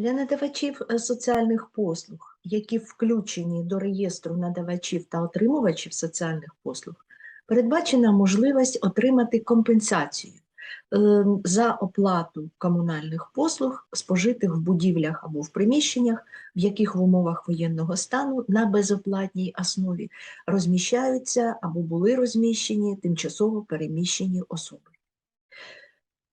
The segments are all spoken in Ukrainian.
Для надавачів е, соціальних послуг, які включені до реєстру надавачів та отримувачів соціальних послуг, передбачена можливість отримати компенсацію е, за оплату комунальних послуг, спожитих в будівлях або в приміщеннях, в яких в умовах воєнного стану на безоплатній основі розміщаються або були розміщені тимчасово переміщені особи.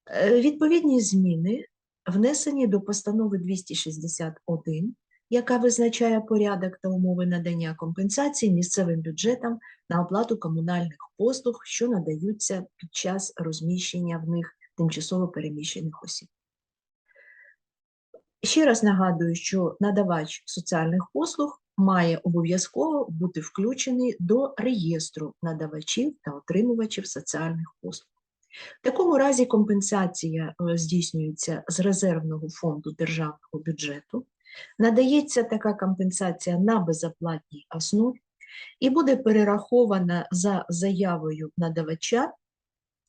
Е, Відповідні зміни внесені до постанови 261, яка визначає порядок та умови надання компенсації місцевим бюджетам на оплату комунальних послуг, що надаються під час розміщення в них тимчасово переміщених осіб. Ще раз нагадую, що надавач соціальних послуг має обов'язково бути включений до реєстру надавачів та отримувачів соціальних послуг. В такому разі компенсація е, здійснюється з резервного фонду державного бюджету. Надається така компенсація на безоплатній основі і буде перерахована за заявою надавача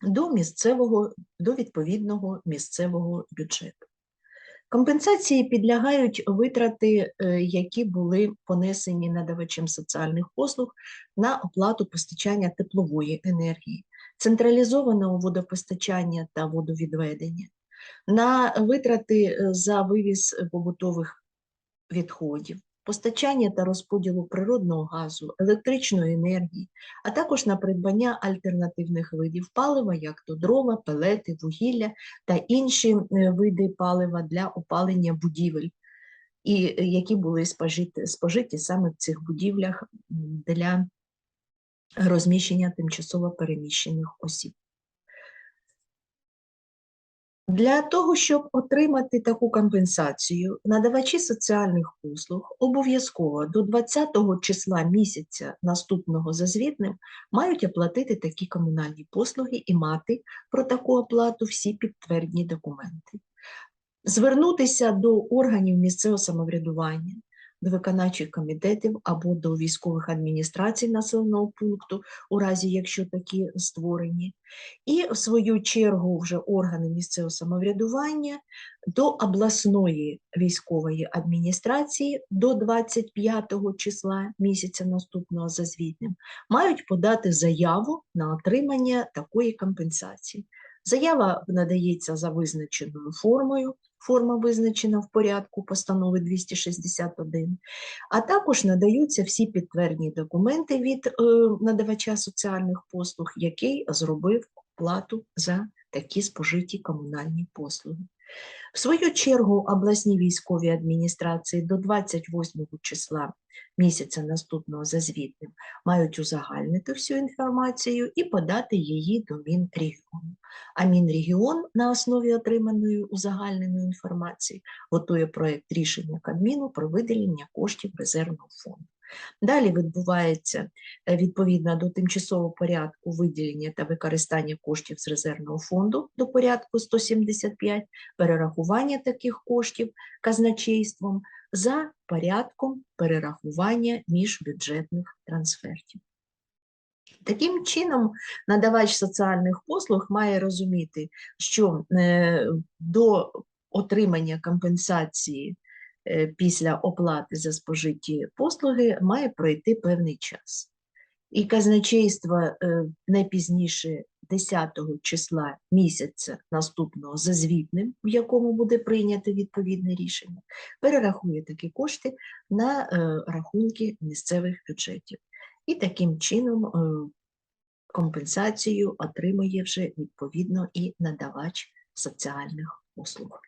до місцевого, до відповідного місцевого бюджету. Компенсації підлягають витрати, е, які були понесені надавачем соціальних послуг на оплату постачання теплової енергії, централізованого водопостачання та водовідведення, на витрати е, за вивіз побутових відходів, постачання та розподілу природного газу, електричної енергії, а також на придбання альтернативних видів палива, як то дрова, пелети, вугілля та інші е, види палива для опалення будівель, і е, які були спожиті, спожиті саме в цих будівлях для розміщення тимчасово переміщених осіб. Для того, щоб отримати таку компенсацію, надавачі соціальних послуг обов'язково до 20 числа місяця наступного за звітним мають оплатити такі комунальні послуги і мати про таку оплату всі підтвердні документи. Звернутися до органів місцевого самоврядування, до виконавчих комітетів або до військових адміністрацій населеного пункту, у разі якщо такі створені, і в свою чергу вже органи місцевого самоврядування до обласної військової адміністрації до 25 числа місяця наступного за звітним мають подати заяву на отримання такої компенсації. Заява надається за визначеною формою, форма визначена в порядку постанови 261, а також надаються всі підтвердні документи від е, надавача соціальних послуг, який зробив оплату за такі спожиті комунальні послуги. В свою чергу обласні військові адміністрації до 28 числа місяця наступного за звітним мають узагальнити всю інформацію і подати її до Мінрегіону. А Мінрегіон на основі отриманої узагальненої інформації готує проєкт рішення Кабміну про виділення коштів резервного фонду. Далі відбувається е, відповідно до тимчасового порядку виділення та використання коштів з резервного фонду до порядку 175, перерахування таких коштів казначейством за порядком перерахування міжбюджетних трансфертів. Таким чином, надавач соціальних послуг має розуміти, що е, до отримання компенсації е, після оплати за спожиті послуги має пройти певний час. І казначейство е, не пізніше 10 числа місяця наступного за звітним, в якому буде прийнято відповідне рішення, перерахує такі кошти на рахунки місцевих бюджетів. І таким чином компенсацію отримує вже відповідно і надавач соціальних послуг.